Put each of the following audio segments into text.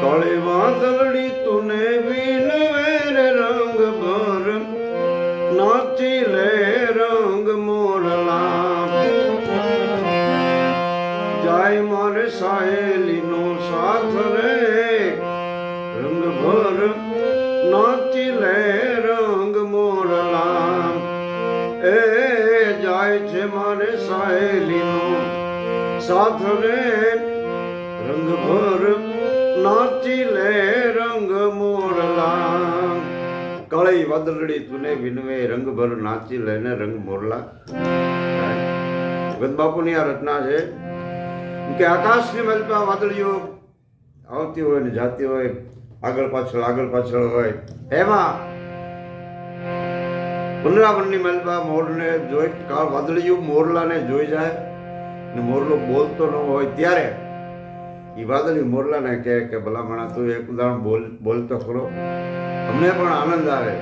કાળી વાદળી તુને વિનવેર રંગ ભર. નાચી લે રંગ મોરલા જાય મારે સાહેલીનો સાથ રે. રંગ ભર. નાચી લે રંગ મોરલા એ જાય છે મારે સાહેલીનો સાથ રે. રંગ ભર. નાચી લે રંગ મોરલા. કળઈ વાદળડી તુને વિનવે રંગ ભર નાચી લે ને રંગ મોરલા. ભગત બાપુની આ રચના છે. કે આકાશની મલપા વાદળીઓ આવતી હોય ને જાતી હોય, આગળ પાછળ આગળ પાછળ હોય. એમાં પુનરાવનની મલપા મોરને જોઈ કા વાદળીઓ મોરલાને જોઈ જાય ને મોરલો બોલતો ન હોય ત્યારે એ વાદળી મોરલાને કહે કે, ભલામણા, તું એક ઉદાહરણ બોલ બોલતો ખરો. અમને પણ આનંદ આવે.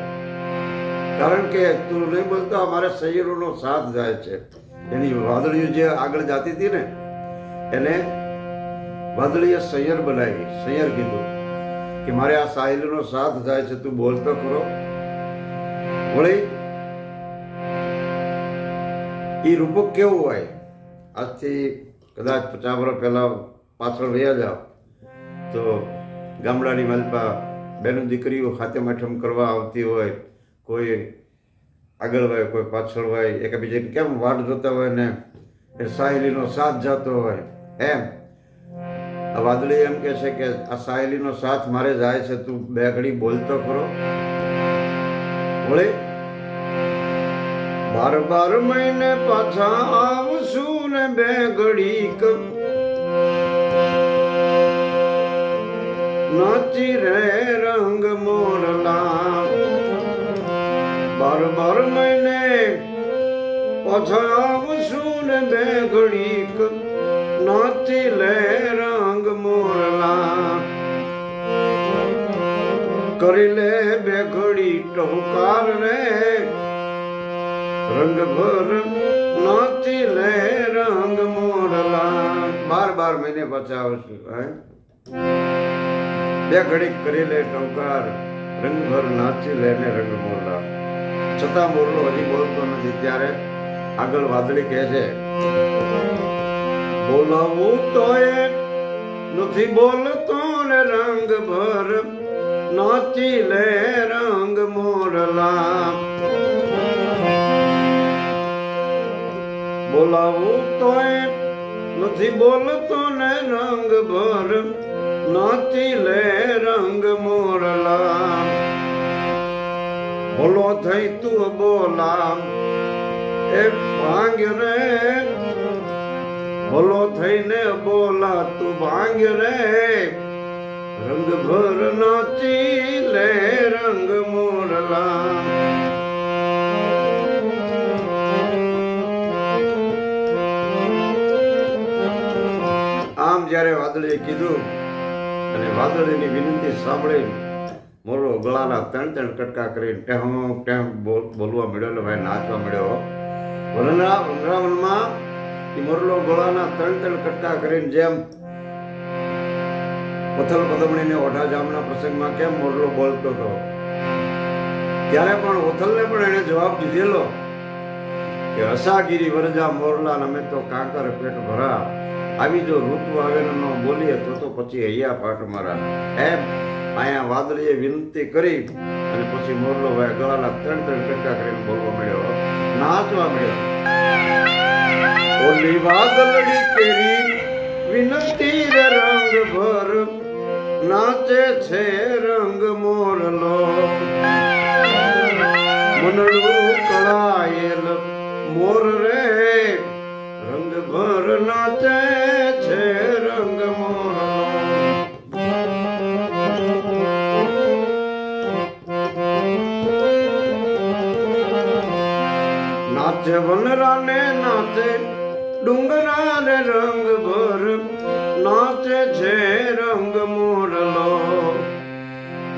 કારણ કે તું નહીં બોલતો, અમારે શરીરોનો સાથ જાય છે. એની વાદળીઓ જે આગળ જાતી હતી ને, એને વાદળીએ સૈયર બનાવી સૈયર કીધું કે, મારે આ સાહેલીનો સાથ જાય છે, તું બોલતો ખરો. વળી એ રૂપક કેવું હોય? આજથી કદાચ પચાસ વર્ષ પહેલાં પાછળ વયા જાઓ. તો ગામડાની મલપા બેનો દીકરીઓ ખાતે માઠમ કરવા આવતી હોય, કોઈ આગળ હોય, કોઈ પાછળ હોય, એકબીજાને કેમ વાટ જોતા હોય ને એ સાહેલીનો સાથ જતો હોય? એમ? આ વાદળી એમ કે છે કે આ સાહેલીનો સાથ મારે જાય છે, તું બે ઘડી બોલતો ખરો. વળી? બાર બાર મહિને પાછા આવશું ને બે ઘડીક નાચી રે રંગ મોરલા બાર બાર મહિને પાછા આવશું ને બે ઘડીક નાચી લે રંગ મોરલા કરી લે બે ઘડી ટહુકાર રે. રંગ ભર નાચી લે રંગ મોરલા બાર બાર મહિને પાછા આવશું હે? બે ઘડીક કરી લે ટંકાર, રંગભર નાચી લે ને રંગ મોરલા છતાં મોરલો હજી બોલતો નથી, ત્યારે આગળ વાદળી કહે છે, બોલાવું તો એ નથી બોલતો ને રંગ ભર નાચી લે રંગ મોરલા બોલાવું તોય નથી બોલતો ને રંગ ભર નાચી લે રંગ મોરલા. બોલો થઈ તું બોલા, એ ભાંગ રે. બોલો થઈને બોલા, તું ભાંગ રે. રંગ ભર નાચી લે રંગ મોરલા. જ્યારે વાદળીએ કીધું અને વાદળીની વિનંતી સાંભળી મોરો ગળાના ત્રણ ત્રણ કટકા કરી ટેહો, ટેહ બોલવા મળ્યો ભાઈ નાચવા મળ્યો. વનરા વૃંદાવનમાં એ મોરલો ગળાના ત્રણ ત્રણ કટકા કરીને જેમ પથલ પદમણીને ઓઢા જામના પ્રસંગમાં કેમ મોરલો બોલતો હતો. ત્યારે પણ ઓથલને પણ એણે જવાબ દીધેલો કે અસાગીરી વરજા મોરલા નમે તો કાંકર પેટ ભરા. આવી જો ઋતુ આવે ને બોલીએ તો તો પછી હૈયા પાઠ મારા. એમ અહીંયા વાદળીએ વિનંતી કરી અને પછી મોરલો ભાઈ ગળાના ત્રણ ત્રણ ટકા કરીને બોલવા મળ્યો નાચવા મળ્યો ઓલી વાદળી કેરી વિનંતી રંગ ભર નાચે છે રંગ મોરલો. મનડું કળાયેલ મોર રે રંગ ભર નાચે છે રંગ નાચે વનરાને નાચે ડુંગરા રે રંગ ભર, નાચે છે રંગ મોરલો.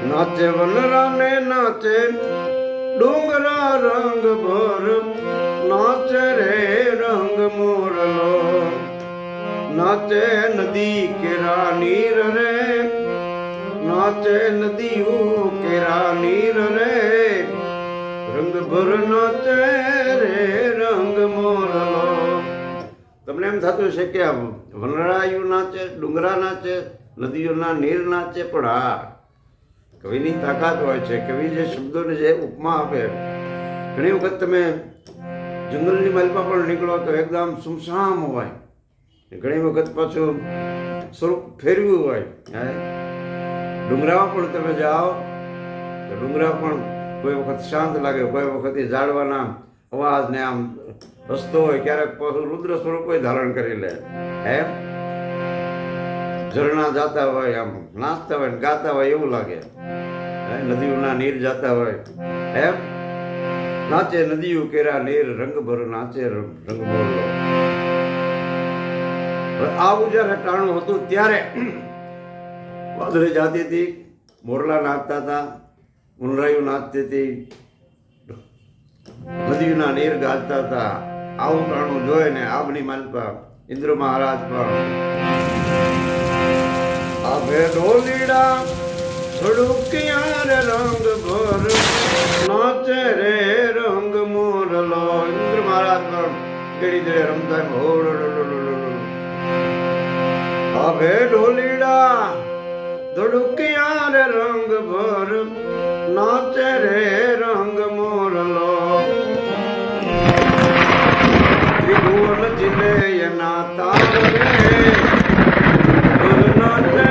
નાચે વનરાને નાચે ડુંગરા રંગ ભર, નાચે રે રંગ મોરલો. નાચે નદી કેરા નીર રે, નાચે નદીયું કેરા નીર રે. રંગ ભર, નાચે રે રંગ મોરલો. તમને એમ થતું છે કે વનરાયું નાચે, ડુંગરા નાચે, નદીઓના નીર નાચે, પણ હા કવિની તાકાત હોય છે, કવિ જે શબ્દોને જે ઉપમા આપે, ઘણી વખત તમે જંગલની માલમાં પણ નીકળો તો એકદમ સુમસામ હોય. ઘણી વખત પાછું સ્વરૂપ ફેરવ્યું હોય. ડુંગરામાં પણ તમે જાઓ, તો ડુંગરા પણ કોઈ વખત શાંત લાગે, કોઈ વખત એ અવાજ ને આમ રસ્તો હોય, ક્યારેક પાછું રુદ્ર સ્વરૂપ ધારણ કરી લે. હે ઝરણા જાતા હોય, આમ નાચતા હોય ગાતા હોય એવું લાગે. નદીઓના નીર જાતા હોય. એમ નાચે નદીઓ કેરા નીર, રંગભર નાચે રંગભર આવું જ્યારે ટાણું હતું ત્યારે વાદળી જાતી હતી, મોરલા નાચતા હતા, ઉનરાયું નાચતી હતી નદીઓના નીર ગાજતા હતા. આવું ઉતરાણું જોઈ ને આવની માલપા, ઇન્દ્ર મહારાજ પણ. આવે ડોલીડા રે રંગ ભર? નાચે રે રંગ મોરલો ઇન્દ્ર મહારાજ પણ કેડી દે રમતા એમ આવે ઢોલીડા રે રંગ ભર? નાચે રે રંગ ત્રિભુવન જિલ્લે એના તાર રે ભર નાચે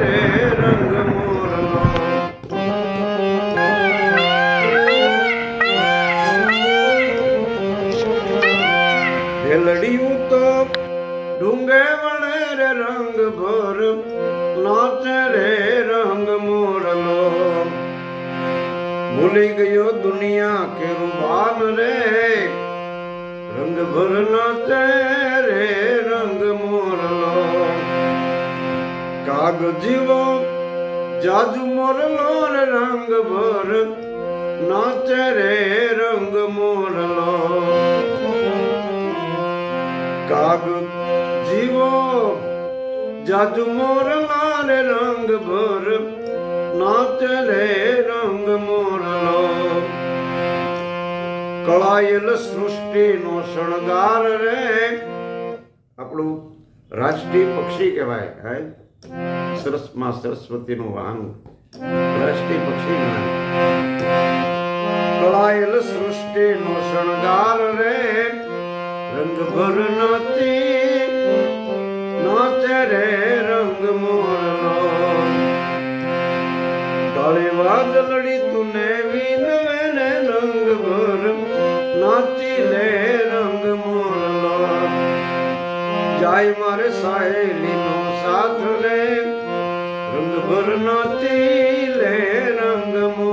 રે રંગ મોરલો ઢેલડિયું તો ડુંગે વળે રે રંગ ભર નાચે રે રંગ મોરલો ભૂલી ગયો દુનિયા કે રૂબાન રે રંગ ભરલો તેરે રંગ મોરલો. કાગ જીવો જાજુ મોરલો રે રંગ ભર નાચે રે રંગ મોરલો. કાગ જીવો જાજુ મોરલો રે રંગ ભર નાચે રે રંગ મોરલો. કળાયેલ સૃષ્ટિનો શણગાર રે. આપણું રાષ્ટ્રીય પક્ષી કહેવાય, હે? સરસમાં સરસ્વતીનું વાહન. રાષ્ટ્રીય પક્ષી ગણાય કળાયેલ સૃષ્ટિનો શણગાર રે. રંગ ભર નાચી નાચે રે રંગ મોરનો. કાળી વાદળડી તુને વિનવે ને રંગ ભર નાચી લે રંગ મોરલા જાય મારે સાહેલી નો સાથ લે. રંગ ભર નાચી લે રંગ મોરલા